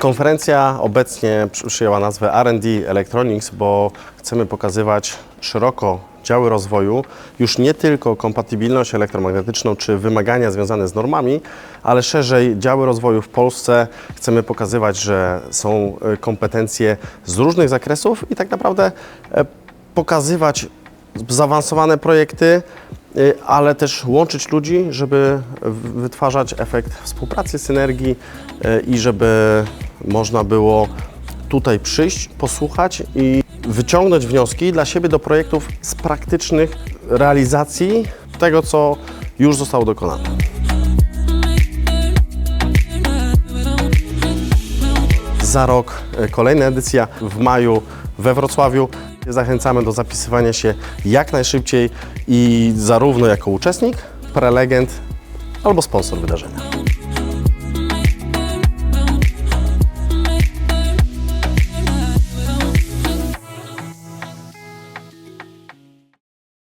Konferencja obecnie przyjęła nazwę R&D Electronics, bo chcemy pokazywać szeroko działy rozwoju, już nie tylko kompatybilność elektromagnetyczną czy wymagania związane z normami, ale szerzej działy rozwoju w Polsce. Chcemy pokazywać, że są e, kompetencje z różnych zakresów i tak naprawdę e, pokazywać zaawansowane projekty, ale też łączyć ludzi, żeby wytwarzać efekt współpracy, synergii y, i żeby można było tutaj przyjść, posłuchać i wyciągnąć wnioski dla siebie do projektów z praktycznych realizacji tego, co już zostało dokonane. Za rok e, kolejna edycja w maju we Wrocławiu. Zachęcamy do zapisywania się jak najszybciej i zarówno jako uczestnik, prelegent albo sponsor wydarzenia.